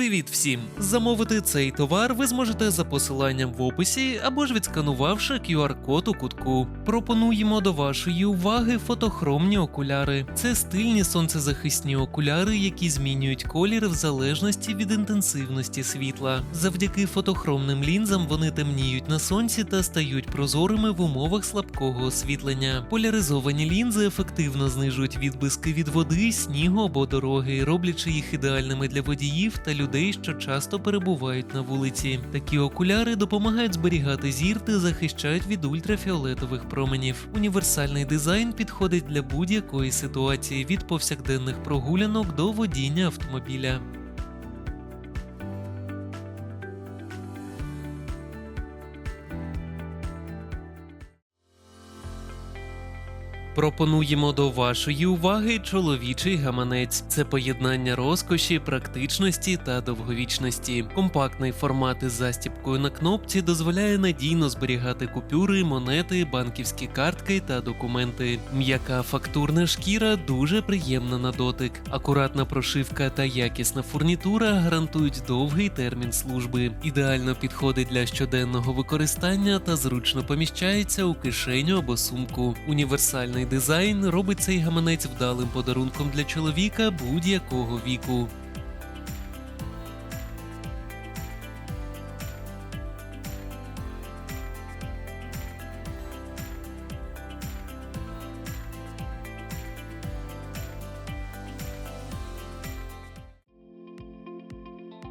Привіт всім! Замовити цей товар ви зможете за посиланням в описі або ж відсканувавши QR-код у кутку. Пропонуємо до вашої уваги фотохромні окуляри. Це стильні сонцезахисні окуляри, які змінюють колір в залежності від інтенсивності світла. Завдяки фотохромним лінзам вони темніють на сонці та стають прозорими в умовах слабкого освітлення. Поляризовані лінзи ефективно знижують відблиски від води, снігу або дороги, роблячи їх ідеальними для водіїв та людей, що часто перебувають на вулиці. Такі окуляри допомагають зберігати зір та захищають від ультрафіолетових променів. Універсальний дизайн підходить для будь-якої ситуації від повсякденних прогулянок до водіння автомобіля. Пропонуємо до вашої уваги чоловічий гаманець. Це поєднання розкоші, практичності та довговічності. Компактний формат із застіпкою на кнопці дозволяє надійно зберігати купюри, монети, банківські картки та документи. М'яка фактурна шкіра дуже приємна на дотик. Акуратна прошивка та якісна фурнітура гарантують довгий термін служби. Ідеально підходить для щоденного використання та зручно поміщається у кишеню або сумку. Універсальний дизайн робить цей гаманець вдалим подарунком для чоловіка будь-якого віку.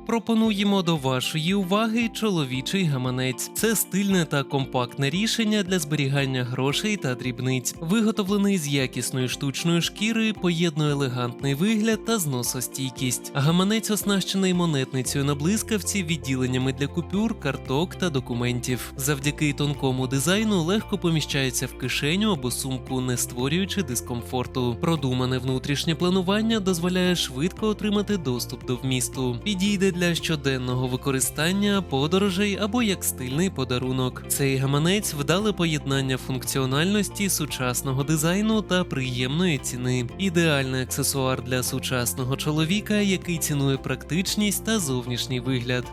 Пропонуємо до вашої уваги чоловічий гаманець. Це стильне та компактне рішення для зберігання грошей та дрібниць. Виготовлений з якісної штучної шкіри, поєднує елегантний вигляд та зносостійкість. Гаманець оснащений монетницею на блискавці, відділеннями для купюр, карток та документів. Завдяки тонкому дизайну легко поміщається в кишеню або сумку, не створюючи дискомфорту. Продумане внутрішнє планування дозволяє швидко отримати доступ до вмісту. Підійде для щоденного використання, подорожей або як стильний подарунок. Цей гаманець вдале поєднання функціональності, сучасного дизайну та приємної ціни. Ідеальний аксесуар для сучасного чоловіка, який цінує практичність та зовнішній вигляд.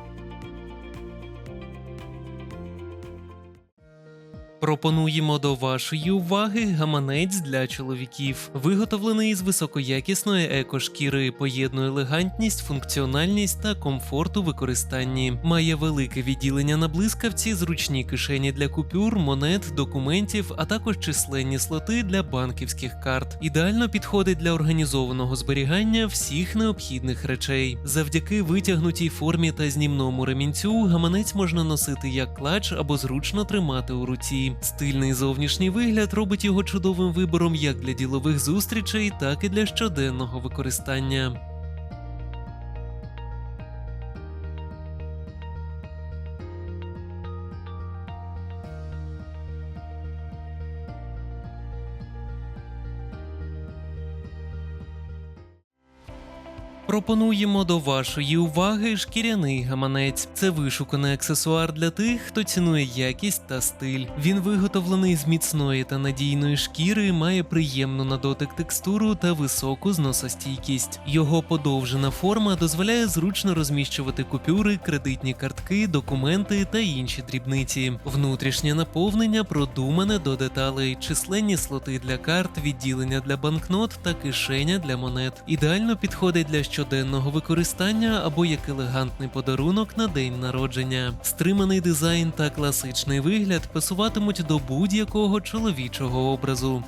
Пропонуємо до вашої уваги гаманець для чоловіків, виготовлений з високоякісної екошкіри, поєднує елегантність, функціональність та комфорт у використанні. Має велике відділення на блискавці, зручні кишені для купюр, монет, документів, а також численні слоти для банківських карт. Ідеально підходить для організованого зберігання всіх необхідних речей. Завдяки витягнутій формі та знімному ремінцю гаманець можна носити як клач або зручно тримати у руці. Стильний зовнішній вигляд робить його чудовим вибором як для ділових зустрічей, так і для щоденного використання. Пропонуємо до вашої уваги шкіряний гаманець. Це вишуканий аксесуар для тих, хто цінує якість та стиль. Він виготовлений з міцної та надійної шкіри, має приємну на дотик текстуру та високу зносостійкість. Його подовжена форма дозволяє зручно розміщувати купюри, кредитні картки, документи та інші дрібниці. Внутрішнє наповнення продумане до деталей, численні слоти для карт, відділення для банкнот та кишеня для монет. Ідеально підходить для щоденного використання або як елегантний подарунок на день народження. Стриманий дизайн та класичний вигляд пасуватимуть до будь-якого чоловічого образу.